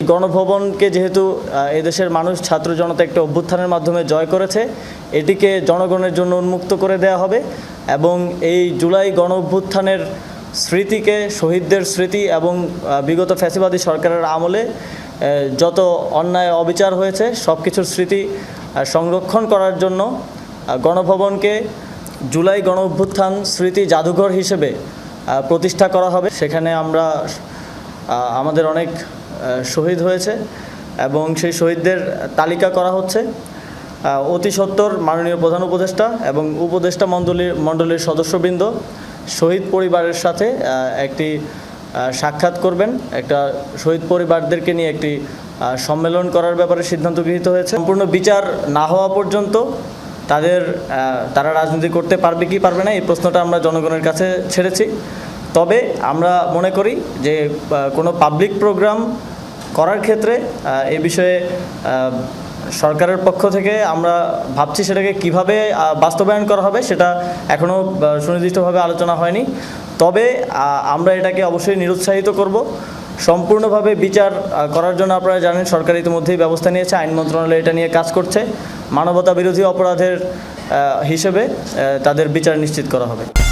গণভবনকে যেহেতু এদেশের মানুষ, ছাত্র জনতা একটা অভ্যুত্থানের মাধ্যমে জয় করেছে, এটিকে জনগণের জন্য উন্মুক্ত করে দেওয়া হবে এবং এই জুলাই গণ অভ্যুত্থানের স্মৃতিকে, শহীদদের স্মৃতি এবং বিগত ফ্যাসিবাদী সরকারের আমলে যত অন্যায়, অবিচার হয়েছে সব কিছুর স্মৃতি সংরক্ষণ করার জন্য গণভবনকে জুলাই গণ অভ্যুত্থান স্মৃতি জাদুঘর হিসেবে প্রতিষ্ঠা করা হবে। সেখানে আমরা আমাদের অনেক শহীদ হয়েছে এবং সেই শহীদদের তালিকা করা হচ্ছে। অতি সত্বর মাননীয় প্রধান উপদেষ্টা এবং উপদেষ্টা মণ্ডলীর মণ্ডলীর সদস্যবৃন্দ শহীদ পরিবারের সাথে একটি সাক্ষাৎ করবেন। একটা শহীদ পরিবারদেরকে নিয়ে একটি সম্মেলন করার ব্যাপারে সিদ্ধান্ত গৃহীত হয়েছে। সম্পূর্ণ বিচার না হওয়া পর্যন্ত তাদের তারা রাজনীতি করতে পারবে কি পারবে না, এই প্রশ্নটা আমরা জনগণের কাছে ছেড়েছি। তবে আমরা মনে করি যে কোনো পাবলিক প্রোগ্রাম করার ক্ষেত্রে এ বিষয়ে সরকারের পক্ষ থেকে আমরা ভাবছি সেটাকে কীভাবে বাস্তবায়ন করা হবে সেটা এখনও সুনির্দিষ্টভাবে আলোচনা হয়নি। তবে আমরা এটাকে অবশ্যই নিরুৎসাহিত করব। সম্পূর্ণভাবে বিচার করার জন্য আপনারা জানেন সরকার ইতিমধ্যেই ব্যবস্থা নিয়েছে, আইন মন্ত্রণালয় এটা নিয়ে কাজ করছে। মানবতা বিরোধী অপরাধের হিসেবে তাদের বিচার নিশ্চিত করা হবে।